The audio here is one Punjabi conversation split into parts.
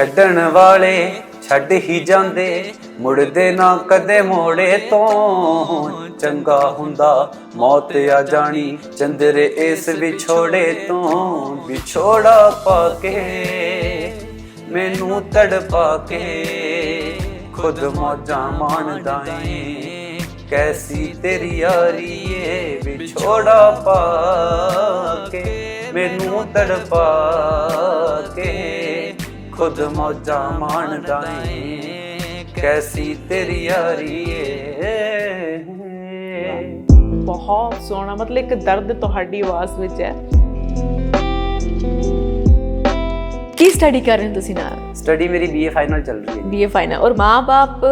ਛੱਡਣ ਵਾਲੇ ਛੱਡ ਹੀ ਜਾਂਦੇ, ਮੁੜਦੇ ਨਾ ਕਦੇ ਮੋੜੇ ਤੋਂ। ਚੰਗਾ ਹੁੰਦਾ ਮੌਤ ਆ ਜਾਣੀ, ਚੰਦਰੇ ਇਸ ਵਿਛੋੜੇ ਤੋਂ ਵਿਛੋੜਾ ਪਾ ਕੇ, ਮੈਨੂੰ ਤੜਪਾ ਕੇ ਖੁਦ ਮੌਜਾਂ ਮਾਣਦਾ ਏ ਕੈਸੀ ਤੇਰੀ ਯਾਰੀ ਏ, ਵਿਛੋੜਾ ਪਾ ਕੇ, ਮੈਨੂੰ ਤੜਪਾ ਕੇ। ਖੁਦ ਮੌਜਾਂ ਮਾਣਦਾ ਏ। ਕੈਸੀ ਤੇਰੀ ਯਾਰੀ ਏ। ਬਹੁਤ ਸੋਹਣਾ ਮਤਲਬ ਇੱਕ ਦਰਦ ਤੁਹਾਡੀ ਆਵਾਜ਼ ਵਿੱਚ ਹੈ। ਕੀ ਸਟੱਡੀ ਕਰ ਰਹੇ ਹੋ ਤੁਸੀਂ ਨਾਲ? ਸਟੱਡੀ ਮੇਰੀ ਬੀਏ ਫਾਈਨਲ ਚੱਲ ਰਹੀ ਹੈ। ਬੀਏ ਫਾਈਨਲ ਔਰ ਮਾਂ-ਬਾਪ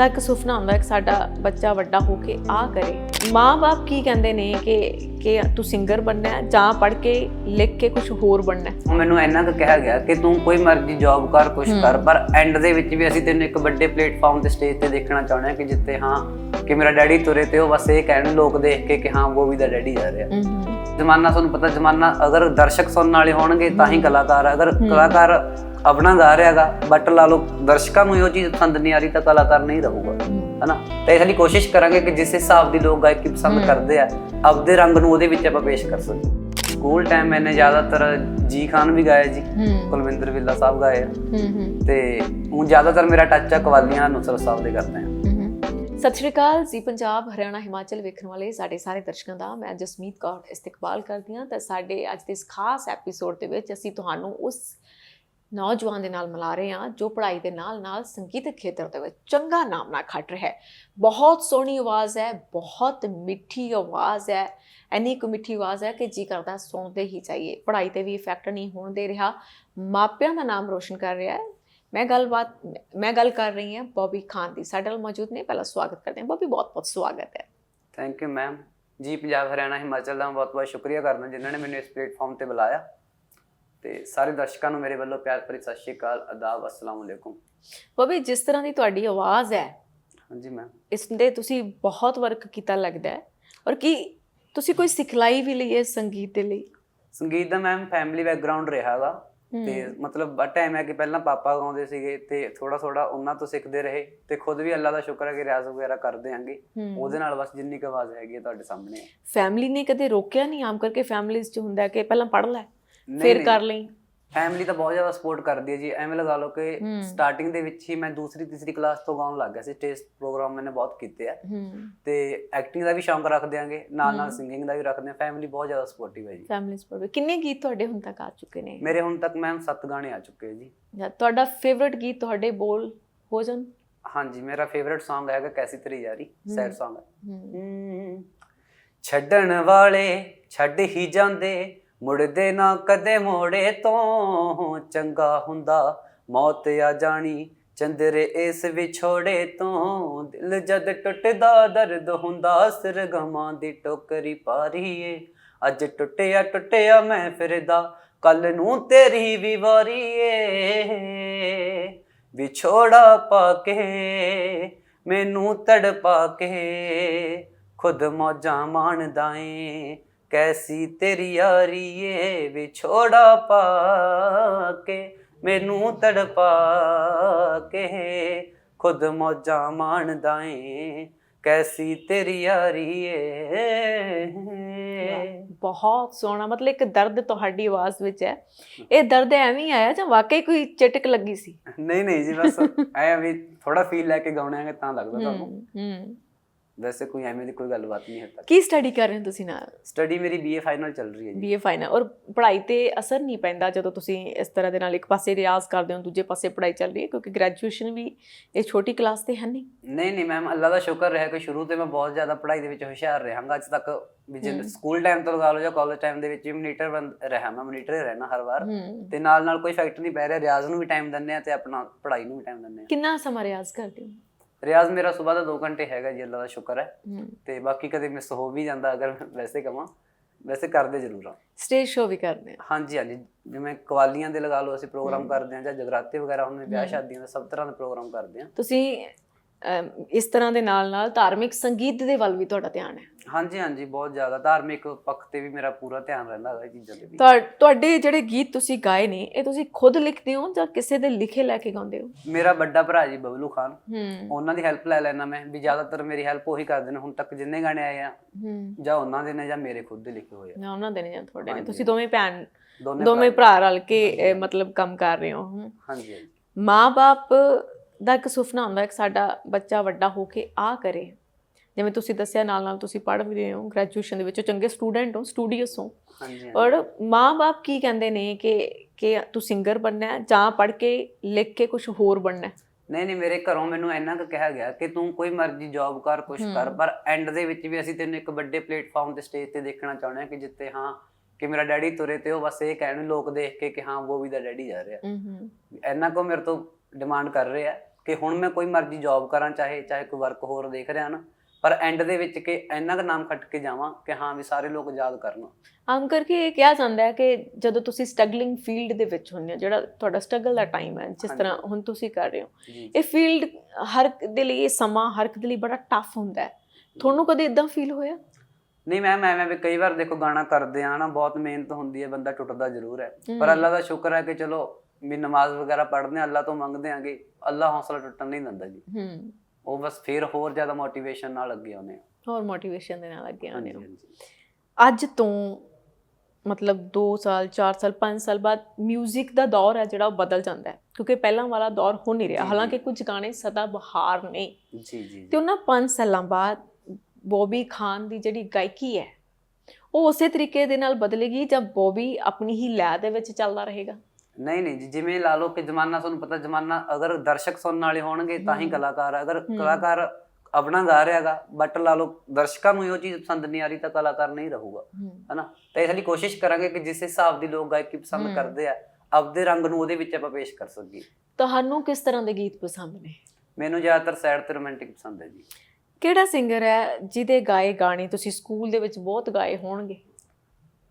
ਦਾ ਇੱਕ ਸੁਪਨਾ ਹੁੰਦਾ ਹੈ ਕਿ ਸਾਡਾ ਬੱਚਾ ਵੱਡਾ ਹੋ ਕੇ ਆ ਕਰੇ। ਮਾਂ-ਬਾਪ ਕੀ ਕਹਿੰਦੇ ਨੇ ਕਿ ਕਿ ਤੂੰ ਸਿੰਗਰ ਬਣਨਾ ਹੈ ਜਾਂ ਪੜ੍ਹ ਕੇ ਲਿਖ ਕੇ ਕੁਝ ਹੋਰ ਬਣਨਾ ਹੈ? ਮੈਨੂੰ ਇੰਨਾ ਕੁ ਕਿਹਾ ਗਿਆ ਕਿ ਤੂੰ ਕੋਈ ਮਰਜ਼ੀ ਜੌਬ ਕਰ ਕੁਛ ਕਰ ਪਰ ਐਂਡ ਦੇ ਵਿੱਚ ਵੀ ਅਸੀਂ ਤੈਨੂੰ ਇੱਕ ਵੱਡੇ ਪਲੇਟਫਾਰਮ ਤੇ ਸਟੇਜ ਤੇ ਦੇਖਣਾ ਚਾਹੁੰਦੇ ਹਾਂ ਕਿ ਜਿੱਥੇ ਹਾਂ ਕਿ ਮੇਰਾ ਡੈਡੀ ਤੁਰੇ ਤੇ ਉਹ ਬਸ ਇਹ ਕਹਿਣ ਲੋਕ ਦੇਖ ਕੇ ਕਿ ਹਾਂ ਉਹ ਵੀ ਦਾ ਡੈਡੀ ਜਾ ਰਿਹਾ। ਜ਼ਮਾਨਾ ਤੁਹਾਨੂੰ ਪਤਾ ਜ਼ਮਾਨਾ ਅਗਰ ਦਰਸ਼ਕ ਸੁਣਨ ਵਾਲੇ ਹੋਣਗੇ ਤਾਂ ਹੀ ਕਲਾਕਾਰ। ਅਗਰ ਕਲਾਕਾਰ ਆਪਣਾ ਗਾ ਰਿਹਾਗਾ ਬਟ ਲਾ ਲਓ ਦਰਸ਼ਕਾਂ ਨੂੰ ਇਹੋ ਚੀਜ਼ ਪਸੰਦ ਨਹੀਂ ਆ ਰਹੀ ਤਾਂ ਕਲਾਕਾਰ ਨਹੀਂ ਰਹੂਗਾ ਹਨਾ? ਤੇ ਇਸ ਲਈ ਕੋਸ਼ਿਸ਼ ਕਰਾਂਗੇ ਕਿ ਜਿਸ ਹਿਸਾਬ ਦੀ ਲੋਕ ਗਾਇਕੀ ਪਸੰਦ ਕਰਦੇ ਆ ਆਪਦੇ ਰੰਗ ਨੂੰ ਉਹਦੇ ਵਿੱਚ ਆਪਾਂ ਪੇਸ਼ ਕਰ ਸਕੀਏ। ਸਕੂਲ ਟਾਈਮ ਮੈਨੇ ਜ਼ਿਆਦਾਤਰ ਜੀ ਖਾਨ ਵੀ ਗਾਇਆ ਜੀ ਕੁਲਵਿੰਦਰ ਵਿੱਲਾ ਸਾਹਿਬ ਗਾਏ ਆ। ਤੇ ਹੁਣ ਜ਼ਿਆਦਾਤਰ ਮੇਰਾ ਟੱਚ ਆ ਕਵਾਲੀਆਂ ਨੁਸਰਤ ਸਾਹਿਬ ਦੇ ਕਰਦੇ ਆ। ਸਤਿ ਸ਼੍ਰੀ ਅਕਾਲ ਜੀ ਪੰਜਾਬ ਹਰਿਆਣਾ ਹਿਮਾਚਲ ਵੇਖਣ ਵਾਲੇ ਸਾਡੇ ਸਾਰੇ ਦਰਸ਼ਕਾਂ ਦਾ। ਮੈਂ ਜਸਮੀਤ ਕੌਰ ਇਸਤਕਬਾਲ ਕਰਦੀ ਹਾਂ ਤਾਂ ਸਾਡੇ ਅੱਜ ਦੇ ਇਸ ਖਾਸ ਐਪੀਸੋਡ ਦੇ ਵਿੱਚ ਅਸੀਂ ਤੁਹਾਨੂੰ ਉਸ ਨੌਜਵਾਨ ਦੇ ਨਾਲ ਮਿਲਾ ਰਹੇ ਹਾਂ, ਜੋ ਪੜ੍ਹਾਈ ਦੇ ਨਾਲ-ਨਾਲ ਸੰਗੀਤਕ ਖੇਤਰ ਦੇ ਵਿੱਚ ਚੰਗਾ ਨਾਮ ਨਾ ਖੱਟ ਰਿਹਾ ਹੈ। ਬਹੁਤ ਸੋਹਣੀ ਆਵਾਜ਼ ਹੈ, ਬਹੁਤ ਮਿੱਠੀ ਆਵਾਜ਼ ਹੈ, ਇੰਨੀ ਕੁ ਮਿੱਠੀ ਆਵਾਜ਼ ਹੈ ਕਿ ਜੀ ਕਰਦਾ ਸੁਣਦੇ ਹੀ ਚਾਹੀਏ ਪੜ੍ਹਾਈ ਤੇ ਵੀ ਇਫੈਕਟ ਨਹੀਂ ਹੋਣ ਦੇ ਰਿਹਾ। ਮਾਪਿਆਂ ਦਾ ਨਾਮ ਰੋਸ਼ਨ ਕਰ ਰਿਹਾ ਹੈ। ਮੈਂ ਗੱਲਬਾਤ, ਮੈਂ ਗੱਲ ਕਰ ਰਹੀ ਹਾਂ ਬੌਬੀ ਖਾਨ ਦੀ। ਸਾਡੇ ਨਾਲ ਮੌਜੂਦ ਨੇ, ਪਹਿਲਾਂ ਸਵਾਗਤ ਕਰਦੇ ਹਾਂ। ਬੌਬੀ, ਬਹੁਤ ਬਹੁਤ ਸਵਾਗਤ ਹੈ। ਥੈਂਕ ਯੂ ਮੈਮ ਜੀ, ਪੰਜਾਬ, ਹਰਿਆਣਾ, ਹਿਮਾਚਲ ਦਾ ਬਹੁਤ ਬਹੁਤ ਸ਼ੁਕਰੀਆ ਕਰਦਾ ਜਿਨ੍ਹਾਂ ਨੇ ਮੈਨੂੰ ਇਸ ਪਲੇਟਫਾਰਮ ਤੇ ਬੁਲਾਇਆ। ਤੇ ਸਾਰੇ ਦਰਸ਼ਕਾਂ ਨੂੰ ਮੇਰੇ ਵੱਲੋਂ ਪਿਆਰ ਭਰੀ ਸਤਿ ਸ਼੍ਰੀ ਅਕਾਲ ਅਦਾਬ ਅਸਲਾਮ ਅਲੈਕੁਮ। ਬੌਬੀ ਜਿਸ ਤਰ੍ਹਾਂ ਦੀ ਤੁਹਾਡੀ ਆਵਾਜ਼ ਹੈ ਹਾਂਜੀ ਮੈਮ ਇਸ ਦੇ ਤੁਸੀਂ ਬਹੁਤ ਵਰਕ ਕੀਤਾ ਲੱਗਦਾ ਹੈ। ਔਰ ਕੀ ਤੁਸੀਂ ਕੋਈ ਸਿਖਲਾਈ ਵੀ ਲਈ ਹੈ ਸੰਗੀਤ ਦੇ ਲਈ? ਸੰਗੀਤ ਦਾ ਮੈਮ ਫੈਮਿਲੀ ਬੈਕਗ੍ਰਾਉਂਡ ਰਿਹਾਗਾ ਤੇ ਮਤਲਬ ਟਾਈਮ ਹੈ ਕਿ ਪਹਿਲਾਂ ਪਾਪਾ ਗਾਉਂਦੇ ਸੀਗੇ ਤੇ ਥੋੜਾ ਥੋੜਾ ਉਹਨਾਂ ਤੋਂ ਸਿੱਖਦੇ ਰਹੇ ਤੇ ਖੁਦ ਵੀ ਅੱਲਾ ਦਾ ਸ਼ੁਕਰ ਹੈ ਕਿ ਰਿਆਜ਼ ਵਗੈਰਾ ਕਰਦੇ ਆਂਗੇ ਉਹਦੇ ਨਾਲ ਬਸ ਜਿੰਨੀ ਕੁ ਆਵਾਜ਼ ਹੈਗੀ ਹੈ ਤੁਹਾਡੇ ਸਾਹਮਣੇ। ਫੈਮਿਲੀ ਨੇ ਕਦੇ ਰੋਕਿਆ ਨਹੀਂ? ਆਮ ਕਰਕੇ ਫੈਮਿਲੀਜ਼ 'ਚ ਹੁੰਦਾ ਕਿ ਪਹਿਲਾਂ ਪੜ੍ਹ ਲੈ। ਫਿਰ। ਕਰ ਲਈ। ਫੈਮਿਲੀ ਤਾਂ ਬਹੁਤ ਜ਼ਿਆਦਾ ਸਪੋਰਟ ਕਰਦੀ ਹੈ ਜੀ। ਐਵੇਂ ਲਗਾ ਲਓ ਕਿ। ਸਟਾਰਟਿੰਗ ਦੇ ਵਿੱਚ ਹੀ ਮੈਂ ਦੂਸਰੀ ਤੀਸਰੀ ਕਲਾਸ ਤੋਂ ਗਾਉਣ ਲੱਗ ਗਿਆ ਸੀ। ਸਟੇਜ ਪ੍ਰੋਗਰਾਮ ਮੈंने ਬਹੁਤ ਕੀਤੇ ਆ। ਤੇ ਐਕਟਿੰਗ ਦਾ ਵੀ ਸ਼ੌਂਕ ਰੱਖਦੇ ਆਂਗੇ ਨਾਲ ਨਾਲ ਸਿੰਗਿੰਗ ਦਾ ਵੀ ਰੱਖਦੇ ਆ ਫੈਮਿਲੀ ਬਹੁਤ ਜ਼ਿਆਦਾ ਸਪੋਰਟਿਵ ਹੈ ਜੀ। ਫੈਮਿਲੀ ਸਪੋਰਟ ਕਿੰਨੇ ਗੀਤ ਤੁਹਾਡੇ ਹੁਣ ਤੱਕ ਆ ਚੁੱਕੇ ਨੇ? ਮੇਰੇ ਹੁਣ ਤੱਕ ਮੈਮ 7 ਗਾਣੇ ਆ ਚੁੱਕੇ ਜੀ। ਤੁਹਾਡਾ ਫੇਵਰਿਟ ਗੀਤ ਤੁਹਾਡੇ ਬੋਲ ਹੋ ਜਾਣ। ਹਾਂਜੀ ਮੇਰਾ ਫੇਵਰਿਟ Song ਹੈਗਾ ਕੈਸੀ ਤੇਰੀ ਯਾਰੀ। ਸੈਡ Song ਹੂੰ। ਛੱਡਣ ਵਾਲੇ ਛੱਡ ਹੀ ਜਾਂਦੇ। ਮੁੜਦੇ ਨਾ ਕਦੇ ਮੋੜੇ ਤੋਂ ਚੰਗਾ ਹੁੰਦਾ। ਮੌਤ ਆ ਜਾਣੀ ਚੰਦਰੇ ਇਸ ਵਿਛੋੜੇ ਤੋਂ। ਦਿਲ ਜਦ ਟੁੱਟਦਾ ਦਰਦ ਹੁੰਦਾ ਸਿਰ ਗਮਾਂ ਦੀ ਟੋਕਰੀ ਪਾਰੀ ਏ ਅੱਜ ਟੁੱਟਿਆ ਟੁੱਟਿਆ ਮੈਂ ਫਿਰਦਾ, ਕੱਲ ਨੂੰ ਤੇਰੀ ਵੀ ਵਾਰੀ ਏ ਵਿਛੋੜਾ ਪਾ ਕੇ, ਮੈਨੂੰ ਤੜਪਾ ਕੇ, ਖੁਦ ਮੌਜਾਂ ਮਾਣਦਾ ਏ। ਕੈਸੀ ਤੇਰੀ ਯਾਰੀ ਏ ਵਿਛੋੜਾ ਪਾ ਕੇ ਮੈਨੂੰ ਤੜਪਾ ਕੇ। ਖੁਦ ਮੌਜਾਂ ਮਾਣਦਾ ਏ ਕੈਸੀ ਤੇਰੀ ਯਾਰੀ ਏ। ਬਹੁਤ ਸੋਹਣਾ ਮਤਲਬ ਇੱਕ ਦਰਦ ਤੁਹਾਡੀ ਆਵਾਜ਼ ਵਿੱਚ ਹੈ। ਇਹ ਦਰਦ ਐਵੇਂ ਆਇਆ ਜਾਂ ਵਾਕਈ ਕੋਈ ਚਟਕ ਲੱਗੀ ਸੀ? ਨਹੀਂ ਨਹੀਂ ਜੀ ਬਸ ਐ ਵੀ ਥੋੜਾ ਫੀਲ ਲੈ ਕੇ ਗਾਉਣਾ ਹੈ ਤਾਂ ਲੱਗਦਾ ਤੁਹਾਨੂੰ। ਹੂੰ। ਵੈਸੇ ਕੋਈ ਐਵੇਂ ਦੀ ਕੋਈ ਗੱਲਬਾਤ ਨਹੀਂ ਹੈ ਤੱਕ। ਕੀ ਸਟੱਡੀ ਕਰ ਰਹੇ ਹੋ ਤੁਸੀਂ ਨਾਲ? ਸਟੱਡੀ ਮੇਰੀ ਬੀਏ ਫਾਈਨਲ ਚੱਲ ਰਹੀ ਹੈ ਜੀ। ਬੀਏ ਫਾਈਨਲ ਔਰ ਪੜ੍ਹਾਈ ਤੇ ਅਸਰ ਨਹੀਂ ਪੈਂਦਾ ਜਦੋਂ ਤੁਸੀਂ ਇਸ ਤਰ੍ਹਾਂ ਦੇ ਨਾਲ ਇੱਕ ਪਾਸੇ ਰਿਆਜ਼ ਕਰਦੇ ਹੋ ਦੂਜੇ ਪਾਸੇ ਪੜ੍ਹਾਈ ਚੱਲ ਰਹੀ ਹੈ ਕਿਉਂਕਿ ਗ੍ਰੈਜੂਏਸ਼ਨ ਵੀ ਇਹ ਛੋਟੀ ਕਲਾਸ ਤੇ ਹੈ ਨਹੀਂ। ਨਹੀਂ ਨਹੀਂ ਮੈਮ ਅੱਲਾ ਦਾ ਸ਼ੁਕਰ ਰਿਹਾ ਕਿ ਸ਼ੁਰੂ ਤੋਂ ਮੈਂ ਬਹੁਤ ਜ਼ਿਆਦਾ ਪੜ੍ਹਾਈ ਦੇ ਵਿੱਚ ਹੁਸ਼ਿਆਰ ਰਹਾਂਗਾ ਅੱਜ ਤੱਕ ਵੀ ਜੇ ਸਕੂਲ ਟਾਈਮ ਤੋਂ ਲਗਾ ਲਓ ਜਾਂ ਕਾਲਜ ਟਾਈਮ ਦੇ ਵਿੱਚ ਵੀ ਮੋਨੀਟਰ ਬਣ ਰਿਹਾ। ਮੈਂ ਮੋਨੀਟਰ ਹੀ ਰਹਿਣਾ ਹਰ ਵਾਰ। ਹੂੰ। ਤੇ ਨਾਲ ਨਾਲ ਕੋਈ ਫੈਕਟ ਨਹੀਂ ਪੈ ਰਿਹਾ। ਰਿਆਜ਼ ਨੂੰ ਵੀ ਟਾਈਮ ਦਿੰਦੇ ਆ ਤੇ ਆਪਣਾ ਪੜ੍ਹਾਈ ਨੂੰ ਵੀ ਟਾਈਮ ਦਿੰਦੇ ਆ ਕਿੰਨਾ ਸਮਾਂ ਰਿਆਜ਼ ਕਰਦੇ ਹੋ? ਰਿਆਜ਼ ਮੇਰਾ ਸਵੇਰ ਦਾ 2 ਘੰਟੇ ਹੈਗਾ ਜੀ ਅੱਲਾ ਦਾ ਸ਼ੁਕਰ ਹੈ। ਤੇ ਬਾਕੀ ਕਦੇ ਮਿਸ ਹੋ ਵੀ ਜਾਂਦਾ ਅਗਰ ਵੈਸੇ ਕਵਾਂ ਵੈਸੇ ਕਰਦੇ ਜ਼ਰੂਰ ਆ। ਸਟੇਜ ਸ਼ੋ ਵੀ ਕਰਦੇ ਹੋ ਹਾਂਜੀ ਹਾਂਜੀ। ਜਿਵੇਂ ਕਵਾਲੀਆਂ ਦੇ ਲਗਾ ਲਓ ਅਸੀਂ ਪ੍ਰੋਗਰਾਮ ਕਰਦੇ ਹਾਂ ਜਾਂ ਜਗਰਾਤੇ ਵਗੈਰਾ ਹੁੰਦੇ ਵਿਆਹ ਸ਼ਾਦੀਆਂ ਦੇ ਸਭ ਤਰ੍ਹਾਂ ਦੇ ਪ੍ਰੋਗਰਾਮ ਕਰਦੇ ਹਾਂ। ਤੁਸੀਂ ਇਸ ਤਰ੍ਹਾਂ ਦੇ ਨਾਲ ਨਾਲ ਧਾਰਮਿਕ ਸੰਗੀਤ ਦੇ ਵੱਲ ਵੀ ਤੁਹਾਡਾ ਧਿਆਨ ਹੈ। ਹਾਂਜੀ ਹਾਂਜੀ ਬਹੁਤ ਜ਼ਿਆਦਾ। ਧਾਰਮਿਕ ਪੱਖ ਤੇ ਵੀ ਮੇਰਾ ਪੂਰਾ ਧਿਆਨ ਰਹਿੰਦਾ ਹੈ ਚੀਜ਼ਾਂ ਦੇ ਵੀ। ਤੁਹਾ- ਤੁਹਾਡੇ ਜਿਹੜੇ ਗੀਤ ਤੁਸੀਂ ਗਾਏ ਨੇ ਇਹ ਤੁਸੀਂ ਖੁਦ ਲਿਖਦੇ ਹੋ ਜਾਂ ਕਿਸੇ ਦੇ ਲਿਖੇ ਲੈ ਕੇ ਗਾਉਂਦੇ ਹੋ? ਮੇਰਾ ਵੱਡਾ ਭਰਾ ਜੀ ਬਬਲੂ ਖਾਨ। ਹੂੰ। ਉਹਨਾਂ ਦੀ ਹੈਲਪ ਲੈ ਲੈਣਾ ਮੈਂ ਵੀ ਜ਼ਿਆਦਾਤਰ ਮੇਰੀ ਹੈਲਪ ਉਹੀ ਕਰਦੇ ਨੇ ਹੁਣ ਤੱਕ ਜਿੰਨੇ ਗਾਣੇ ਆਏ ਆ ਹੂੰ। ਜਾਂ ਉਹਨਾਂ ਦੇ ਨੇ ਜਾਂ ਮੇਰੇ ਖੁਦ ਦੇ ਲਿਖੇ ਹੋਏ ਆ। ਨਾ ਉਹਨਾਂ ਦੇ ਨੇ ਜਾਂ ਤੁਹਾਡੇ ਨੇ। ਹਾਂਜੀ। ਤੁਸੀਂ ਦੋਵੇਂ ਭੈਣ ਦੋਨੇ ਦੋਵੇਂ ਭਰਾ। ਰਲ ਕੇ ਮਤਲਬ ਕੰਮ ਕਰ ਰਹੇ ਹੋ ਹੂੰ। ਹਾਂਜੀ ਹਾਂਜੀ। ਮਾਂ-ਬਾਪ ਦਾ ਇੱਕ ਸੁਪਨਾ ਹੁੰਦਾ ਹੈ ਕਿ ਸਾਡਾ ਬੱਚਾ ਵੱਡਾ ਹੋ ਕੇ ਆ ਕਰੇ। ਜਿਵੇਂ ਤੁਸੀਂ ਦੱਸਿਆ ਨਾਲ ਨਾਲ ਤੁਸੀਂ ਪੜ੍ਹ ਵੀ ਰਹੇ ਹੋ ਗ੍ਰੈਜੂਏਸ਼ਨ ਦੇ ਵਿੱਚ ਚੰਗੇ ਸਟੂਡੈਂਟ ਹੋ ਸਟੂਡੀਅਸ ਹੋ। ਹਾਂਜੀ। ਔਰ ਮਾਂ-ਬਾਪ ਕੀ ਕਹਿੰਦੇ ਨੇ ਕਿ ਕਿ ਤੂੰ ਸਿੰਗਰ ਬਣਨਾ ਹੈ ਜਾਂ ਪੜ੍ਹ ਕੇ ਲਿਖ ਕੇ ਕੁਝ ਹੋਰ ਬਣਨਾ ਹੈ? ਨਹੀਂ ਨਹੀਂ ਮੇਰੇ ਘਰੋਂ ਮੈਨੂੰ ਇੰਨਾ ਕੁ ਕਿਹਾ ਗਿਆ ਕਿ ਤੂੰ ਕੋਈ ਮਰਜ਼ੀ ਜੌਬ ਕਰ ਕੁਛ ਕਰ। ਪਰ ਐਂਡ ਦੇ ਵਿੱਚ ਵੀ ਅਸੀਂ ਤੈਨੂੰ ਇੱਕ ਵੱਡੇ ਪਲੇਟਫਾਰਮ ਤੇ ਸਟੇਜ ਤੇ ਦੇਖਣਾ ਚਾਹੁੰਦੇ ਹਾਂ ਕਿ ਜਿੱਤੇ ਹਾਂ ਕਿ ਮੇਰਾ ਡੈਡੀ ਤੁਰੇ ਤੇ ਉਹ ਬਸ ਇਹ ਕਹਿਣ ਲੋਕ ਦੇਖ ਕੇ ਕਿ ਹਾਂ ਉਹ ਵੀ ਦਾ ਡੈਡੀ ਜਾ ਰਿਹਾ। ਹੂੰ ਇੰਨਾ ਕੋ ਮੇਰੇ ਤੋਂ ਡਿਮਾਂਡ ਕਰ ਰਹੇ ਆ ਕਿ ਹੁਣ ਮੈਂ ਕੋਈ ਮਰਜ਼ੀ ਜੌਬ ਕਰਾਂ ਚਾਹੇ ਚਾਹੇ ਕੋਈ ਵਰਕ ਹੋਰ ਦੇਖ ਰਿਹਾ ਨਾ। ਪਰ ਐਂਡ ਦੇ ਵਿੱਚ ਕਿ ਇੰਨਾ ਕੁ ਨਾਮ ਖੱਟ ਕੇ ਜਾਵਾਂ ਕਿ ਹਾਂ ਵੀ ਸਾਰੇ ਲੋਕ ਯਾਦ ਕਰਨ। ਆਮ ਕਰਕੇ ਇਹ ਕਿਹਾ ਜਾਂਦਾ ਹੈ ਕਿ ਜਦੋਂ ਤੁਸੀਂ ਸਟਰਗਲਿੰਗ ਫੀਲਡ ਦੇ ਵਿੱਚ ਹੁੰਦੇ ਹੋ ਜਿਹੜਾ ਤੁਹਾਡਾ ਸਟਰਗਲ ਦਾ ਟਾਈਮ ਹੈ ਜਿਸ ਤਰ੍ਹਾਂ ਹੁਣ ਤੁਸੀਂ ਕਰ ਰਹੇ ਹੋ ਇਹ ਫੀਲਡ ਹਰ ਦੇ ਲਈ ਇਹ ਸਮਾਂ ਹਰ ਇੱਕ ਦੇ ਲਈ ਬੜਾ ਟਫ ਹੁੰਦਾ ਹੈ। ਤੁਹਾਨੂੰ ਕਦੇ ਇਦਾਂ ਫੀਲ ਹੋਇਆ? ਨਹੀਂ ਮੈਂ ਮੈਂ ਵੀ ਕਈ ਵਾਰ ਦੇਖੋ ਗਾਣਾ ਕਰਦੇ ਆ ਨਾ ਬਹੁਤ ਮਿਹਨਤ ਹੁੰਦੀ ਹੈ ਬੰਦਾ ਟੁੱਟਦਾ ਜ਼ਰੂਰ ਹੈ। ਪਰ। ਅੱਲਾ ਦਾ ਸ਼ੁਕਰ ਹੈ ਕਿ ਚਲੋ ਵੀ ਨਮਾਜ਼ ਵਗੈਰਾ ਪੜ੍ਹਦੇ ਆ ਅੱਲਾ ਤੋਂ ਮੰਗਦੇ ਆਂਗੇ ਅੱਲਾ ਹੌਸਲਾ ਟੁੱਟਣ ਨਹੀਂ ਦਿੰਦਾ ਜੀ। ਹੂੰ। ਉਹ ਬਸ ਫਿਰ ਹੋਰ ਜ਼ਿਆਦਾ ਮੋਟੀਵੇਸ਼ਨ ਨਾਲ ਅੱਗੇ ਆਉਂਦੇ ਆ। ਹੋਰ ਮੋਟੀਵੇਸ਼ਨ ਦੇ ਨਾਲ ਅੱਗੇ ਹਾਂਜੀ ਅੱਜ ਤੋਂ ਮਤਲਬ 2 ਸਾਲ 4 ਸਾਲ 5 ਸਾਲ ਬਾਅਦ 뮤직 ਦਾ ਦੌਰ ਹੈ ਜਿਹੜਾ ਉਹ ਬਦਲ ਜਾਂਦਾ ਹੈ। ਕਿਉਂਕਿ ਪਹਿਲਾਂ ਵਾਲਾ ਦੌਰ ਹੋ ਨਹੀਂ ਰਿਹਾ। ਹਾਲਾਂਕਿ। ਕੁਝ ਗਾਣੇ ਸਦਾ ਬਹਾਰ ਨੇ। ਜੀ ਜੀ ਤੇ ਉਹਨਾਂ 5 ਸਾਲਾਂ ਬਾਅਦ ਬੋਬੀ ਖਾਨ ਦੀ ਜਿਹੜੀ ਗਾਇਕੀ ਹੈ ਉਹ ਉਸੇ ਤਰੀਕੇ ਦੇ ਨਾਲ ਬਦਲੇਗੀ ਜਾਂ ਬੋਬੀ ਆਪਣੀ ਹੀ ਲੈਅ ਦੇ ਵਿੱਚ ਚੱਲਦਾ ਰਹੇਗਾ? ਨਹੀਂ ਨਹੀਂ ਜੀ ਜਿਵੇਂ ਲਾ ਲਓ ਕਿ ਜ਼ਮਾਨਾ ਤੁਹਾਨੂੰ ਪਤਾ ਜ਼ਮਾਨਾ ਅਗਰ ਦਰਸ਼ਕ ਸੁਣਨ ਵਾਲੇ ਹੋਣਗੇ ਤਾਂ ਹੀ ਹਮ। ਕਲਾਕਾਰ ਆ। ਅਗਰ ਹਮ। ਕਲਾਕਾਰ ਆਪਣਾ ਗਾ ਰਿਹਾਗਾ ਬਟ ਲਾ ਲਓ ਦਰਸ਼ਕਾਂ ਨੂੰ ਇਹ ਚੀਜ਼ ਪਸੰਦ ਨਹੀਂ ਆ ਰਹੀ ਤਾਂ ਕਲਾਕਾਰ ਨਹੀਂ ਰਹੂਗਾ ਹਨਾ ਤਾਂ ਇਸ ਲਈ ਕੋਸ਼ਿਸ਼ ਕਰਾਂਗੇ ਕਿ ਜਿਸ ਹਿਸਾਬ ਦੀ ਲੋਕ ਗਾਇਕੀ ਹਮ। ਪਸੰਦ ਕਰਦੇ ਆ ਆਪਦੇ ਰੰਗ ਨੂੰ ਉਹਦੇ ਵਿੱਚ ਆਪਾਂ ਪੇਸ਼ ਕਰ ਸਕੀਏ ਤੁਹਾਨੂੰ ਕਿਸ ਤਰ੍ਹਾਂ ਦੇ ਗੀਤ ਪਸੰਦ ਨੇ ਮੈਨੂੰ ਜ਼ਿਆਦਾਤਰ ਸੈਡ ਤੇ ਰੋਮਾਂਟਿਕ ਪਸੰਦ ਹੈ ਜੀ ਕਿਹੜਾ ਸਿੰਗਰ ਹੈ ਜਿਹਦੇ ਗਾਏ ਗਾਣੇ ਤੁਸੀਂ ਸਕੂਲ ਦੇ ਵਿੱਚ ਬਹੁਤ ਗਾਏ ਹੋਣਗੇ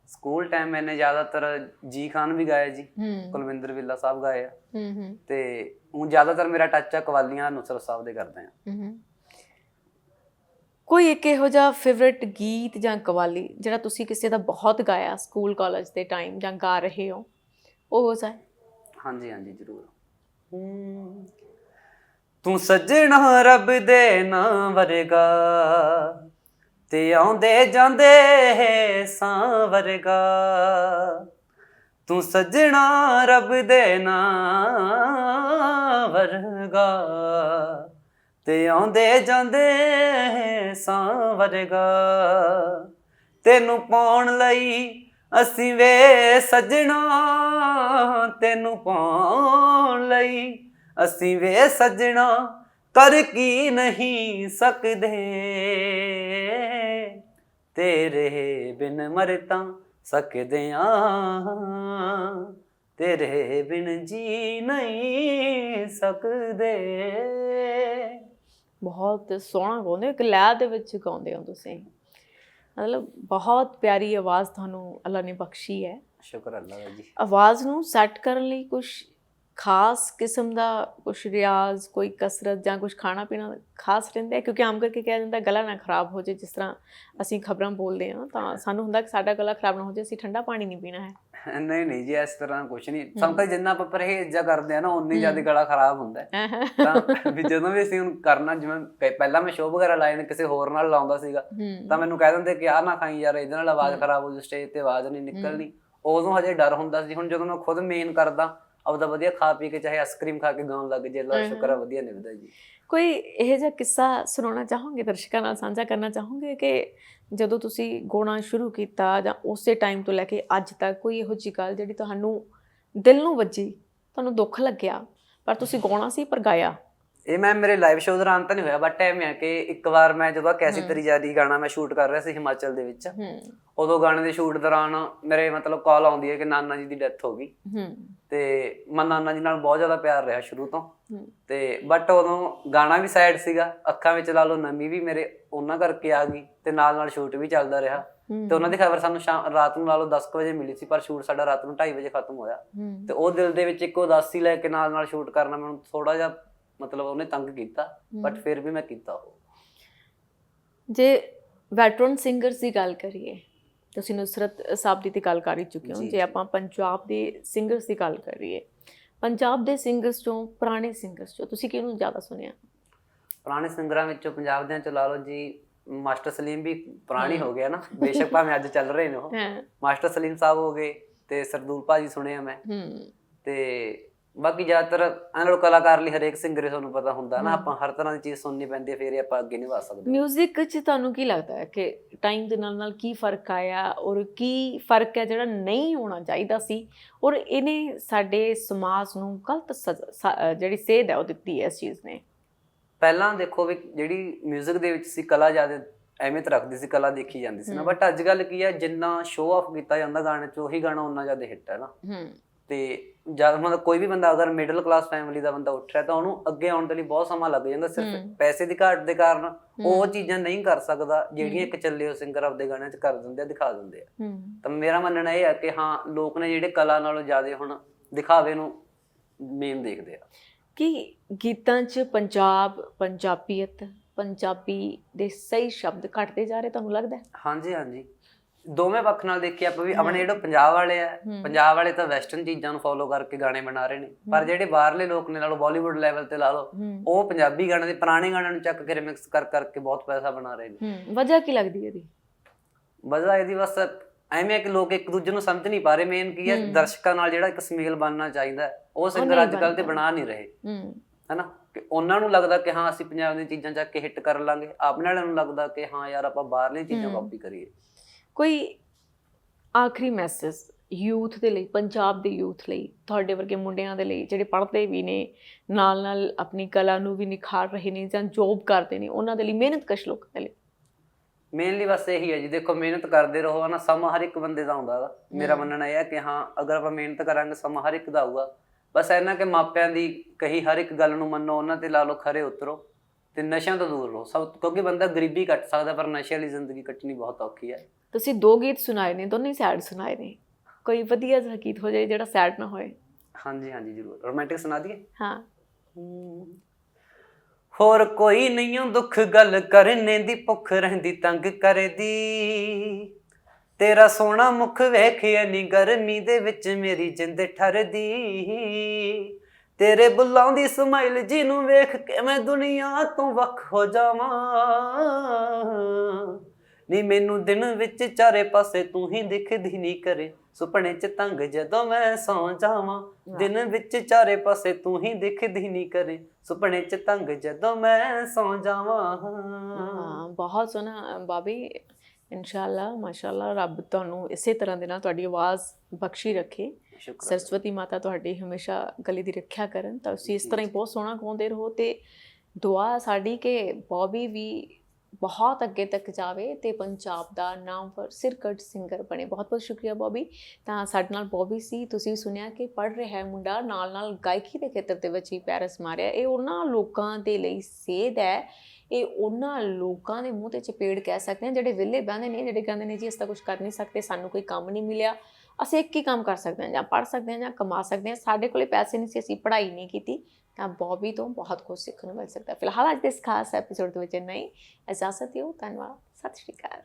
ਸਕੂਲ ਟਾਈਮ ਮੈਨੇ ਜ਼ਿਆਦਾਤਰ ਜੀ ਖਾਨ ਵੀ ਗਾਇਆ ਜੀ ਕੁਲਵਿੰਦਰ ਵਿੱਲਾ ਸਾਹਿਬ ਗਾਏ ਆ। ਹੂੰ ਹੂੰ। ਤੇ ਉਹ ਜ਼ਿਆਦਾਤਰ ਮੇਰਾ ਟੱਚ ਆ ਕਵਾਲੀਆਂ ਨੁਸਰਤ ਸਾਹਿਬ ਦੇ ਕਰਦੇ ਆ। ਹੂੰ ਕੋਈ ਇੱਕ ਇਹੋ ਜਿਹਾ ਫੇਵਰਿਟ ਗੀਤ ਜਾਂ ਕਵਾਲੀ ਜਿਹੜਾ ਤੁਸੀਂ ਕਿਸੇ ਦਾ ਬਹੁਤ ਗਾਇਆ ਸਕੂਲ ਕਾਲਜ ਦੇ ਟਾਈਮ ਜਾਂ ਗਾ ਰਹੇ ਹੋ? ਉਹ ਹੋ ਜਾਏ। ਹਾਂਜੀ ਹਾਂਜੀ ਜ਼ਰੂਰ। ਹੂੰ। ਤੂੰ ਸੱਜਣਾ ਰੱਬ ਦੇ ਨਾਂ ਵਰਗਾ। ਤੇ ਆਉਂਦੇ ਜਾਂਦੇ ਸਾਂ ਵਰਗਾ। ਤੂੰ ਸੱਜਣਾ ਰੱਬ ਦੇ ਨਾਂ ਵਰਗਾ। ਤੇ ਆਉਂਦੇ ਜਾਂਦੇ ਸਾਂ ਵਰਗਾ। ਤੈਨੂੰ ਪਾਉਣ ਲਈ ਅਸੀਂ ਵੇ ਸਜਣਾ। ਤੈਨੂੰ ਪਾਉਣ ਲਈ ਅਸੀਂ ਵੇ ਸਜਣਾ। ਕਰ ਕੀ ਨਹੀਂ ਸਕਦੇ? ਤੇਰੇ ਬਿਨ ਮਰ ਤਾਂ ਸਕਦੇ ਆ ਤੇਰੇ ਬਿਨ ਜੀ ਨਹੀਂ ਸਕਦੇ। ਬਹੁਤ ਸੋਹਣਾ ਗਾਉਂਦੇ ਹੋ ਇੱਕ ਲੈਅ ਦੇ ਵਿੱਚ ਗਾਉਂਦੇ ਹੋ ਤੁਸੀਂ। ਮਤਲਬ ਬਹੁਤ ਪਿਆਰੀ ਆਵਾਜ਼ ਤੁਹਾਨੂੰ ਅੱਲਾ ਨੇ ਬਖਸ਼ੀ ਹੈ। ਸ਼ੁਕਰ ਅੱਲਾ ਦਾ ਜੀ। ਆਵਾਜ਼ ਨੂੰ ਸੈੱਟ ਕਰਨ ਲਈ ਕੁਝ ਖਾਸ ਕਿਸਮ ਦਾ ਕੁਝ ਰਿਆਜ਼ ਕੋਈ ਕਸਰਤ ਜਾਂ ਕੁਝ ਖਾਣਾ ਪੀਣਾ ਖਾਸ ਰਹਿੰਦਾ ਹੈ ਕਿਉਂਕਿ ਆਮ ਕਰਕੇ ਕਿਹਾ ਜਾਂਦਾ ਗਲਾ ਨਾ ਖਰਾਬ ਹੋ ਜਾਏ ਜਿਸ ਤਰ੍ਹਾਂ ਅਸੀਂ ਖਬਰਾਂ ਬੋਲਦੇ ਹਾਂ ਤਾਂ ਸਾਨੂੰ ਹੁੰਦਾ ਕਿ ਸਾਡਾ ਗਲਾ ਖਰਾਬ ਨਾ ਹੋ ਜਾਏ ਅਸੀਂ ਠੰਡਾ ਪਾਣੀ ਨਹੀਂ ਪੀਣਾ ਹੈ। ਨਹੀਂ ਨਹੀਂ ਜੀ ਇਸ ਤਰ੍ਹਾਂ ਕੁਝ ਨਹੀਂ। ਸਮਝ ਜਿੰਨਾ ਆਪਾਂ ਪਰਹੇਜ਼ ਜਾ ਕਰਦੇ ਆ ਨਾ ਉਨੀ ਜ਼ਿਆਦਾ ਗਲਾ ਖਰਾਬ ਹੁੰਦਾ ਤਾਂ ਵੀ ਜਦੋਂ ਵੀ ਅਸੀਂ ਹੁਣ ਕਰਨਾ ਜਿਵੇਂ ਪਹਿ- ਪਹਿਲਾਂ ਮੈਂ ਸ਼ੋਅ ਵਗੈਰਾ ਲਾਏ ਨੇ ਕਿਸੇ ਹੋਰ ਨਾਲ ਲਾਉਂਦਾ ਸੀਗਾ ਤਾਂ ਮੈਨੂੰ ਕਹਿ ਦਿੰਦੇ ਕਿ ਆਹ ਨਾ ਖਾਈ ਯਾਰ ਇਹਦੇ ਨਾਲ ਆਵਾਜ਼ ਖਰਾਬ ਹੋ ਜੂ ਸਟੇਜ ਤੇ ਆਵਾਜ਼ ਨਹੀਂ ਨਿਕਲਣੀ। ਉਦੋਂ ਹਜੇ ਡਰ ਹੁੰਦਾ ਸੀ ਹੁਣ ਜਦੋਂ ਮੈਂ ਖੁਦ ਮੇਨ ਕਰਦਾ ਆਪਦਾ ਵਧੀਆ ਖਾ ਪੀ ਕੇ ਚਾਹੇ ਆਈਸਕ੍ਰੀਮ ਖਾ ਕੇ ਗਾਉਣ ਲੱਗ ਜੇ ਅੱਲਾ ਸ਼ੁਕਰ ਹੈ ਵਧੀਆ ਨਿਭਦਾ ਜੀ। ਕੋਈ ਇਹ ਜਿਹਾ ਕਿੱਸਾ ਸੁਣਾਉਣਾ ਚਾਹੋਗੇ ਦਰਸ਼ਕਾਂ ਨਾਲ ਸਾਂਝਾ ਕਰਨਾ ਚਾਹੋਗੇ ਕਿ ਜਦੋਂ ਤੁਸੀਂ ਗਾਉਣਾ ਸ਼ੁਰੂ ਕੀਤਾ ਜਾਂ ਉਸੇ ਟਾਈਮ ਤੋਂ ਲੈ ਕੇ ਅੱਜ ਤੱਕ ਕੋਈ ਇਹੋ ਜਿਹੀ ਗੱਲ ਜਿਹੜੀ ਤੁਹਾਨੂੰ ਦਿਲ ਨੂੰ ਵੱਜੀ ਤੁਹਾਨੂੰ ਦੁੱਖ ਲੱਗਿਆ ਪਰ ਤੁਸੀਂ ਗਾਉਣਾ ਸੀ ਪਰ ਗਾਇਆ? ਇਹ ਮੈਂ ਮੇਰੇ ਲਾਈਵ ਸ਼ੋਅ ਦੌਰਾਨ ਤਾਂ ਨਹੀਂ ਹੋਇਆ ਬਟ ਐਵੇਂ ਆ ਕਿ ਇੱਕ ਵਾਰ ਮੈਂ ਜਦੋਂ ਕੈਸੀ ਤੇਰੀ ਜਾਰੀ ਗਾਣਾ ਮੈਂ ਸ਼ੂਟ ਕਰ ਰਿਹਾ ਸੀ ਹਿਮਾਚਲ ਦੇ ਵਿੱਚ। ਹੂੰ। ਉਦੋਂ ਗਾਣੇ ਦੇ ਸ਼ੂਟ ਦੌਰਾਨ ਮੇਰੇ ਮਤਲਬ ਕਾਲ ਆਉਂਦੀ ਹੈ ਕਿ ਨਾਨਾ ਜੀ ਦੀ ਡੈਥ ਹੋ ਗਈ। ਹੂੰ। ਤੇ ਮੈਂ ਨਾਨਾ ਜੀ ਨਾਲ ਬਹੁਤ ਜ਼ਿਆਦਾ ਪਿਆਰ ਰਿਹਾ ਸ਼ੁਰੂ ਤੋਂ। ਹੂੰ। ਤੇ ਬਟ ਉਦੋਂ ਗਾਣਾ ਵੀ ਸਾਈਡ ਸੀਗਾ ਅੱਖਾਂ ਵਿੱਚ ਲਾ ਲਓ ਨਮੀ ਵੀ ਮੇਰੇ ਉਹਨਾਂ ਕਰਕੇ ਆ ਗਈ ਤੇ ਨਾਲ ਨਾਲ ਸ਼ੂਟ ਵੀ ਚੱਲਦਾ ਰਿਹਾ। ਤੇ ਉਹਨਾਂ ਦੀ ਖਬਰ ਸਾਨੂੰ ਸ਼ਾਮ ਰਾਤ ਨੂੰ ਲਾ ਲਓ 10 ਕੁ ਵਜੇ ਮਿਲੀ ਸੀ ਪਰ ਸ਼ੂਟ ਸਾਡਾ ਰਾਤ ਨੂੰ 2:30 ਵਜੇ ਖਤਮ ਹੋਇਆ। ਤੇ ਉਹ ਦਿਲ ਦੇ ਵਿੱਚ ਇੱਕ ਉਦਾਸੀ ਲੈ ਕੇ ਨਾਲ ਨਾਲ ਸ਼ੂਟ ਕਰਨਾ ਮੈਨੂੰ ਥੋੜਾ ਜਿਹਾ ਮਤਲਬ ਉਹਨੇ ਤੰਗ ਕੀਤਾ ਬਟ ਫਿਰ ਵੀ ਮੈਂ ਕੀਤਾ ਉਹ। ਜੇ ਵੈਟਰਨ ਸਿੰਗਰਸ ਦੀ ਗੱਲ ਕਰੀਏ ਤੁਸੀਂ ਨੁਸਰਤ ਸਾਹਿਬ ਦੀ ਤੇ ਗੱਲ ਕਰ ਹੀ ਚੁੱਕੇ ਹੋ ਜੀ। ਆਪਾਂ ਪੰਜਾਬ ਦੇ ਸਿੰਗਰਸ ਦੀ ਗੱਲ ਕਰੀਏ ਪੰਜਾਬ ਦੇ ਸਿੰਗਰਸ ਚੋਂ ਪੁਰਾਣੇ ਸਿੰਗਰਸ ਚੋਂ ਤੁਸੀਂ ਕਿਹਨੂੰ ਜ਼ਿਆਦਾ ਸੁਣਿਆ? ਪੁਰਾਣੇ ਸਿੰਗਰਾਂ ਵਿੱਚੋਂ ਪੰਜਾਬ ਦੇ ਚ ਲਾ ਲਓ ਜੀ ਮਾਸਟਰ ਸਲੀਮ ਵੀ ਪੁਰਾਣੀ। ਹੋ। ਗਿਆ ਨਾ ਬੇਸ਼ੱਕ ਭਾਵੇਂ ਅੱਜ ਚੱਲ ਰਹੇ ਨੇ ਉਹ। ਮਾਸਟਰ ਸਲੀਮ ਸਾਹਿਬ ਹੋ ਗਏ ਤੇ ਸਰਦੂਲ ਭਾਜੀ ਸੁਣਿਆ ਮੈਂ। ਹੂੰ। ਤੇ ਬਾਕੀ ਜ਼ਿਆਦਾਤਰ ਅਨਲ ਕਲਾਕਾਰ ਲਈ ਹਰੇਕ ਸਿੰਗਰ ਤੁਹਾਨੂੰ ਪਤਾ ਹੁੰਦਾ ਨਾ। ਆਪਾਂ ਹਰ ਤਰ੍ਹਾਂ ਦੀ ਚੀਜ਼ ਸੁਣਨੀ ਪੈਂਦੀ ਹੈ ਫਿਰ ਹੀ ਆਪਾਂ ਅੱਗੇ ਨਿਭਾ ਸਕਦੇ ਹਾਂ। ਮਿਊਜ਼ਿਕ 'ਚ ਤੁਹਾਨੂੰ ਕੀ ਲੱਗਦਾ ਹੈ ਕਿ ਟਾਈਮ ਦੇ ਨਾਲ ਨਾਲ ਕੀ ਫ਼ਰਕ ਆਇਆ ਔਰ ਕੀ ਫ਼ਰਕ ਹੈ ਜਿਹੜਾ ਨਹੀਂ ਹੋਣਾ ਚਾਹੀਦਾ ਸੀ ਔਰ ਇਹਨੇ ਸਾਡੇ ਸਮਾਜ ਨੂੰ ਗਲਤ ਜਿਹੜੀ ਸੇਧ ਹੈ ਉਹ ਦਿੱਤੀ ਹੈ ਇਸ ਚੀਜ਼ ਨੇ ਪਹਿਲਾਂ ਦੇਖੋ ਵੀ ਜਿਹੜੀ 뮤직 ਦੇ ਵਿੱਚ ਸੀ ਕਲਾ ਜ਼ਿਆਦਾ ਅਹਿਮੀਅਤ ਰੱਖਦੀ ਸੀ ਕਲਾ ਦੇਖੀ ਜਾਂਦੀ ਸੀ ਨਾ। ਬਟ ਅੱਜ ਕੱਲ ਕੀ ਹੈ ਜਿੰਨਾ ਸ਼ੋਅ ਆਫ ਕੀਤਾ ਜਾਂਦਾ ਗਾਣੇ 'ਚ ਉਹੀ ਗਾਣਾ ਉਨਾ ਜ਼ਿਆਦਾ ਹਿੱਟ ਹੈ ਨਾ ਹੂੰ ਤੇ ਜਦ ਮਤਲਬ ਕੋਈ ਵੀ ਬੰਦਾ ਅਗਰ ਮਿਡਲ ਕਲਾਸ ਫੈਮਿਲੀ ਦਾ ਬੰਦਾ ਉੱਠ ਰਿਹਾ ਤਾਂ ਉਹਨੂੰ ਅੱਗੇ ਆਉਣ ਦੇ ਲਈ ਬਹੁਤ ਸਮਾਂ ਲੱਗ ਜਾਂਦਾ। ਸਿਰਫ ਪੈਸੇ ਦੀ ਘਾਟ ਦੇ ਕਾਰਨ ਉਹ ਚੀਜ਼ਾਂ ਨਹੀਂ ਕਰ ਸਕਦਾ ਜਿਹੜੀਆਂ। ਇੱਕ ਚੱਲੇ ਹੋ ਸਿੰਗਰ ਆਪਦੇ ਗਾਣਿਆਂ 'ਚ ਕਰ ਦਿੰਦੇ ਆ ਦਿਖਾ ਦਿੰਦੇ ਆ। ਤਾਂ ਮੇਰਾ ਮੰਨਣਾ ਇਹ ਹੈ ਕਿ ਹਾਂ ਲੋਕ ਨੇ ਜਿਹੜੇ ਕਲਾ ਨਾਲੋਂ ਜ਼ਿਆਦਾ ਹੁਣ ਦਿਖਾਵੇ ਨੂੰ ਮੇਨ ਦੇਖਦੇ ਆ। ਕਿ ਗੀਤਾਂ 'ਚ ਪੰਜਾਬ ਪੰਜਾਬੀਅਤ ਪੰਜਾਬੀ ਦੇ ਸਹੀ ਸ਼ਬਦ ਘਟਦੇ ਜਾ ਰਹੇ ਤੁਹਾਨੂੰ ਲੱਗਦਾ ਹਾਂਜੀ ਹਾਂਜੀ। ਦੋਵੇਂ ਪੱਖ ਨਾਲ ਦੇਖੀਏ ਆਪਾਂ ਵੀ ਆਪਣੇ। ਜਿਹੜੇ ਪੰਜਾਬ ਵਾਲੇ ਆ। ਪੰਜਾਬ ਵਾਲੇ ਤਾਂ ਵੈਸਟਰਨ ਚੀਜ਼ਾਂ ਨੂੰ ਫੋਲੋ ਕਰਕੇ ਗਾਣੇ ਬਣਾ ਰਹੇ ਨੇ। ਪਰ ਜਿਹੜੇ ਬਾਹਰਲੇ ਲੋਕ ਨੇ ਲਾ ਲਓ ਬਾਲੀਵੁੱਡ ਲੈਵਲ ਤੇ ਲਾ ਲਓ ਉਹ ਪੰਜਾਬੀ ਗਾਣੇ ਦੇ ਪੁਰਾਣੇ ਗਾਣਿਆਂ ਨੂੰ ਚੱਕ ਕੇ ਰਿਮਿਕਸ ਕਰ ਕਰਕੇ ਬਹੁਤ ਪੈਸਾ ਬਣਾ ਰਹੇ ਨੇ। ਵਜ੍ਹਾ ਕੀ ਲੱਗਦੀ ਹੈ ਇਹਦੀ? ਵਜ੍ਹਾ ਇਹਦੀ ਬਸ ਐਵੇਂ ਕਿ ਲੋਕ ਇੱਕ ਦੂਜੇ ਨੂੰ ਸਮਝ ਨਹੀਂ ਪਾ ਰਹੇ ਮੇਨ ਕੀ ਹੈ। ਦਰਸ਼ਕਾਂ ਨਾਲ ਜਿਹੜਾ ਇੱਕ ਸਮੇਲ ਬਣਨਾ ਚਾਹੀਦਾ। ਉਹ ਸਿੰਗਰ ਅੱਜ ਕੱਲ ਤੇ। ਬਣਾ ਨਹੀਂ ਰਹੇ। ਹੈਨਾ? ਕਿ ਉਹਨਾਂ ਨੂੰ ਲੱਗਦਾ ਕਿ ਹਾਂ ਅਸੀਂ ਪੰਜਾਬ ਦੀਆਂ ਚੀਜ਼ਾਂ ਚੱਕ ਕੇ ਹਿੱਟ ਕਰ ਲਾਂਗੇ। ਆਪਣੇ ਵਾਲਿਆਂ ਨੂੰ ਲੱਗਦਾ ਕਿ ਹਾਂ ਯਾਰ ਆਪਾਂ ਬਾਹਰਲੀਆਂ ਚੀਜ਼ਾਂ। ਕਾਪੀ ਕਰੀਏ। ਕੋਈ ਆਖਰੀ ਮੈਸੇਜ ਯੂਥ ਦੇ ਲਈ ਪੰਜਾਬ ਦੇ ਯੂਥ ਲਈ ਤੁਹਾਡੇ ਵਰਗੇ ਮੁੰਡਿਆਂ ਦੇ ਲਈ ਜਿਹੜੇ ਪੜ੍ਹਦੇ ਵੀ ਨੇ ਨਾਲ ਨਾਲ ਆਪਣੀ ਕਲਾ ਨੂੰ ਵੀ ਨਿਖਾਰ ਰਹੇ ਨੇ ਜਾਂ ਜੋਬ ਕਰਦੇ ਨੇ ਉਹਨਾਂ ਦੇ ਲਈ ਮਿਹਨਤਕਸ਼ ਲੋਕਾਂ ਦੇ ਲਈ? ਮੇਨਲੀ ਬਸ ਇਹੀ ਹੈ ਜੀ ਦੇਖੋ ਮਿਹਨਤ ਕਰਦੇ ਰਹੋ ਨਾ ਸਮਾਂ ਹਰ ਇੱਕ ਬੰਦੇ ਦਾ ਆਉਂਦਾ ਵਾ। ਮੇਰਾ। ਮੰਨਣਾ ਇਹ ਹੈ ਕਿ ਹਾਂ ਅਗਰ ਆਪਾਂ ਮਿਹਨਤ ਕਰਾਂਗੇ ਸਮਾਂ ਹਰ ਇੱਕ ਦਾ ਆਊਗਾ। ਬਸ ਇਹਨਾਂ ਕਿ ਮਾਪਿਆਂ ਦੀ ਕਹੀ ਹਰ ਇੱਕ ਗੱਲ ਨੂੰ ਮੰਨੋ ਉਹਨਾਂ ਤੇ ਲਾ ਲਓ ਖਰੇ ਉਤਰੋ ਤੇ ਨਸ਼ਿਆਂ ਤੋਂ ਦੂਰ ਰਹੋ। ਸਭ ਕਿਉਂਕਿ ਬੰਦਾ ਗਰੀਬੀ ਕੱਟ ਸਕਦਾ ਪਰ ਨਸ਼ੇ ਵਾਲੀ ਜ਼ਿੰਦਗੀ ਕੱਟਣੀ ਬਹੁਤ ਔਖੀ ਹੈ। ਤੁਸੀਂ ਦੋ ਗੀਤ ਸੁਣਾਏ ਨੇ ਦੋਨੇ ਸੈਡ ਸੁਣਾਏ ਨੇ। ਕੋਈ ਵਧੀਆ ਜਿਹਾ ਗੀਤ ਹੋ ਜਾਏ ਜਿਹੜਾ ਸੈਡ ਨਾ ਹੋਏ। ਹਾਂਜੀ ਹਾਂਜੀ ਜ਼ਰੂਰ। ਰੋਮਾਂਟਿਕ ਸੁਣਾ ਦਈਏ? ਹਾਂ। ਹੋਰ ਕੋਈ ਨਹੀਂ ਦੁੱਖ ਗੱਲ ਕਰਨੇ ਦੀ ਭੁੱਖ ਰਹਿੰਦੀ ਤੰਗ ਕਰਦੀ। ਤੇਰਾ ਸੋਹਣਾ ਮੁਖ ਵੇਖਿਆ ਨੀ ਗਰਮੀ ਦੇ ਵਿੱਚ ਮੇਰੀ ਜਿੰਦ ਠਰਦੀ। ਤੇਰੇ ਬੁੱਲਾਂ ਦੀ ਸਮਾਈਲ ਜੀ ਨੂੰ ਵੇਖ ਕੇ ਮੈਂ ਦੁਨੀਆ ਤੋਂ ਵੱਖ ਹੋ ਜਾਵਾਂ। ਨੀ ਮੈਨੂੰ ਦਿਨ ਵਿੱਚ ਚਾਰੇ ਪਾਸੇ ਤੂੰ ਹੀ ਦਿਖਦੀ ਨਹੀਂ ਕਰੇ। ਸੁਪਨੇ ਚ ਤੰਗ ਜਦੋਂ ਮੈਂ ਸੌ ਜਾਵਾਂ ਦਿਨ ਵਿੱਚ ਚਾਰੇ ਪਾਸੇ ਤੂੰ ਹੀ ਦਿਖਦੀ ਨਹੀਂ ਕਰੇ। ਸੁਪਨੇ ਚ ਤੰਗ ਜਦੋਂ ਮੈਂ ਸੌ ਜਾਵਾਂ ਬਹੁਤ ਸੋਹਣਾ ਬਾਬੀ ਇਨਸ਼ਾਅੱਲਾ ਮਾਸ਼ਾਅੱਲਾ ਰੱਬ ਤੁਹਾਨੂੰ ਇਸੇ ਤਰ੍ਹਾਂ ਦੇ ਨਾਲ ਤੁਹਾਡੀ ਆਵਾਜ਼ ਬਖਸ਼ੀ ਰੱਖੇ। ਸਰਸਵਤੀ ਮਾਤਾ ਤੁਹਾਡੀ ਹਮੇਸ਼ਾ ਗਲੇ ਦੀ ਰੱਖਿਆ ਕਰਨ। ਤਾਂ ਤੁਸੀਂ ਇਸ ਤਰ੍ਹਾਂ ਹੀ ਬਹੁਤ ਸੋਹਣਾ ਗਾਉਂਦੇ ਰਹੋ ਤੇ ਦੁਆ ਸਾਡੀ ਕਿ ਬੌਬੀ ਵੀ ਬਹੁਤ ਅੱਗੇ ਤੱਕ ਜਾਵੇ ਤੇ ਪੰਜਾਬ ਦਾ ਨਾਮਵਰ ਸਿਰਕਟ ਸਿੰਗਰ ਬਣੇ। ਬਹੁਤ ਬਹੁਤ ਸ਼ੁਕਰੀਆ ਬੌਬੀ। ਤਾਂ ਸਾਡੇ ਨਾਲ ਬੌਬੀ ਸੀ। ਤੁਸੀਂ ਸੁਣਿਆ ਕਿ ਪੜ ਰਿਹਾ ਹੈ ਮੁੰਡਾ। ਨਾਲ ਨਾਲ ਗਾਇਕੀ ਦੇ ਖੇਤਰ ਦੇ ਵਿੱਚ ਹੀ ਪੈਰਸ ਮਾਰਿਆ। ਇਹ ਉਹਨਾਂ ਲੋਕਾਂ ਦੇ ਲਈ ਸੇਧ ਹੈ। ਇਹ ਉਹਨਾਂ ਲੋਕਾਂ ਦੇ ਮੂੰਹ ਤੇ ਚਪੇੜ ਕਹਿ ਸਕਦੇ ਹਾਂ। ਜਿਹੜੇ ਵਿਹਲੇ ਬਹਿੰਦੇ ਨੇ, ਜਿਹੜੇ ਕਹਿੰਦੇ ਨੇ, ਜੀ, ਅਸੀਂ ਤਾਂ ਕੁਝ ਕਰ ਨਹੀਂ ਸਕਦੇ। ਸਾਨੂੰ ਕੋਈ ਕੰਮ ਨਹੀਂ ਮਿਲਿਆ। ਅਸੀਂ ਇੱਕ ਹੀ ਕੰਮ ਕਰ ਸਕਦੇ ਹਾਂ ਜਾਂ ਪੜ ਸਕਦੇ ਹਾਂ ਜਾਂ ਕਮਾ ਸਕਦੇ ਹਾਂ। ਸਾਡੇ ਕੋਲੇ ਪੈਸੇ ਨਹੀਂ ਸੀ। ਅਸੀਂ ਪੜ੍ਹਾਈ ਨਹੀਂ ਕੀਤੀ। ਤਾਂ ਬੌਬੀ ਤੋਂ ਬਹੁਤ ਕੁਝ ਸਿੱਖਣ ਨੂੰ ਮਿਲ ਸਕਦਾ ਫਿਲਹਾਲ ਅੱਜ ਦੇ ਇਸ ਖਾਸ ਐਪੀਸੋਡ ਦੇ ਵਿੱਚ ਇੰਨਾ ਹੀ ਇਜਾਜ਼ਤ ਦਿਓ ਧੰਨਵਾਦ ਸਤਿ ਸ਼੍ਰੀ ਅਕਾਲ